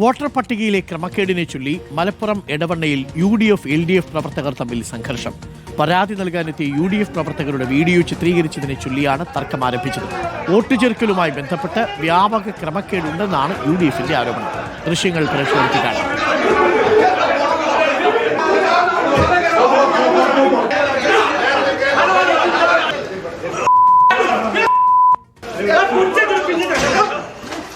Voter പട്ടികയിലെ ക്രമക്കേടിനെ ചൊല്ലി Malappuram എടവണ്ണയിൽ U D F L D F പ്രവർത്തകർ തമ്മിൽ സംഘർഷം. പരാതി നൽകാനെത്തിയ യു ഡി എഫ് പ്രവർത്തകരുടെ വീഡിയോ ചിത്രീകരിച്ചതിനെ ചൊല്ലിയാണ് തർക്കം ആരംഭിച്ചത്. വോട്ട് ചേർക്കലുമായി ബന്ധപ്പെട്ട് വ്യാപക ക്രമക്കേടുണ്ടെന്നാണ് യു ഡി എഫിന്റെ ആരോപണം. ദൃശ്യങ്ങൾ പ്രേക്ഷകർക്ക് കാണാം.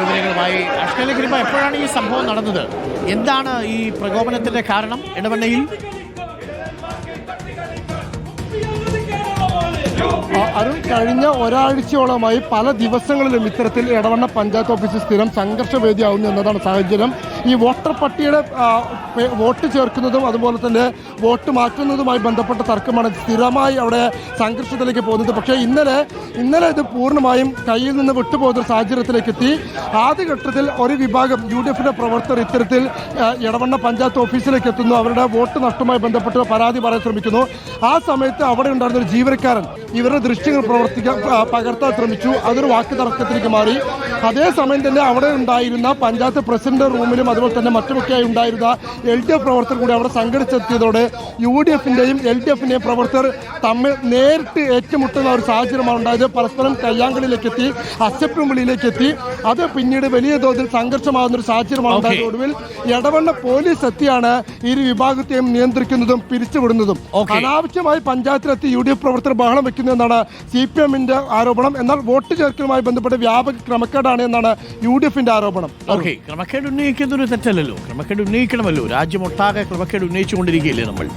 വിവരങ്ങളുമായി വരുമ്പോൾ എപ്പോഴാണ് ഈ സംഭവം നടന്നത്? എന്താണ് ഈ പ്രകോപനത്തിന്റെ കാരണം? ഇടവണ്ണയിൽ അരുൺ കഴിഞ്ഞ ഒരാഴ്ചയോളമായി പല ദിവസങ്ങളിലും ഇത്തരത്തിൽ ഇടവണ്ണ പഞ്ചായത്ത് ഓഫീസ് സ്ഥിരം സംഘർഷവേദിയാവുന്നു എന്നതാണ് സാഹചര്യം. ഈ വോട്ടർ പട്ടികയുടെ വോട്ട് ചേർക്കുന്നതും അതുപോലെ തന്നെ വോട്ട് മാറ്റുന്നതുമായി ബന്ധപ്പെട്ട തർക്കമാണ് സ്ഥിരമായി അവിടെ സംഘർഷത്തിലേക്ക് പോകുന്നത്. പക്ഷേ ഇന്നലെ ഇന്നലെ ഇത് പൂർണമായും കയ്യിൽ നിന്ന് വിട്ടുപോകുന്ന സാഹചര്യത്തിലേക്ക് എത്തി. ആദ്യഘട്ടത്തിൽ ഒരു വിഭാഗം യു ഡി എഫിന്റെ പ്രവർത്തകർ ഇത്തരത്തിൽ ഇടവണ്ണ പഞ്ചായത്ത് ഓഫീസിലേക്ക് എത്തുന്നു. അവരുടെ വോട്ട് നഷ്ടമായി ബന്ധപ്പെട്ട് പരാതി പറയാൻ ശ്രമിക്കുന്നു. ആ സമയത്ത് അവിടെ ഉണ്ടായിരുന്ന ഒരു ജീവനക്കാരൻ ഇവരുടെ ദൃശ്യങ്ങൾ പ്രവർത്തിക്കാൻ പകർത്താൻ ശ്രമിച്ചു. അതൊരു വാക്ക് തർക്കത്തിലേക്ക് മാറി. അതേസമയം തന്നെ അവിടെ ഉണ്ടായിരുന്ന പഞ്ചായത്ത് പ്രസിഡന്റ് റൂമിലും അതുപോലെ തന്നെ മറ്റുമൊക്കെയായി ഉണ്ടായിരുന്ന എൽ ഡി എഫ് പ്രവർത്തകർ കൂടി അവിടെ സംഘടിച്ചെത്തിയതോടെ യു ഡി എഫിന്റെയും എൽ ഡി എഫിന്റെയും പ്രവർത്തകർ തമ്മിൽ നേരിട്ട് ഏറ്റുമുട്ടുന്ന ഒരു സാഹചര്യമാണ് ഉണ്ടായത്. പരസ്പരം കയ്യാങ്കളിലേക്ക് എത്തി അസപ്റ്റും വിളിയിലേക്ക് എത്തി അത് പിന്നീട് വലിയ തോതിൽ സംഘർഷമാകുന്ന ഒരു സാഹചര്യമാണ് ഉണ്ടായത്. ഒടുവിൽ ഇടവണ്ണ പോലീസ് എത്തിയാണ് ഇരു വിഭാഗത്തെയും നിയന്ത്രിക്കുന്നതും പിരിച്ചുവിടുന്നതും. അനാവശ്യമായി പഞ്ചായത്തിലെത്തി യു ഡി എഫ് പ്രവർത്തകർ ബഹളം വയ്ക്കുന്നു എന്നാണ് സി പി എമ്മിന്റെ ആരോപണം. എന്നാൽ വോട്ട് ചേർക്കലുമായി ബന്ധപ്പെട്ട് വ്യാപക ക്രമക്കേടാണ് എന്നാണ് യു ഡി എഫിന്റെ ആരോപണം ഓക്കെ ക്രമക്കേട് ഉന്നയിക്കുന്നൊരു തെറ്റല്ലല്ലോ. ക്രമക്കേട് ഉന്നയിക്കണമല്ലോ. രാജ്യമൊട്ടാകെ ക്രമക്കേട് ഉന്നയിച്ചുകൊണ്ടിരിക്കുകയല്ലേ നമ്മൾ?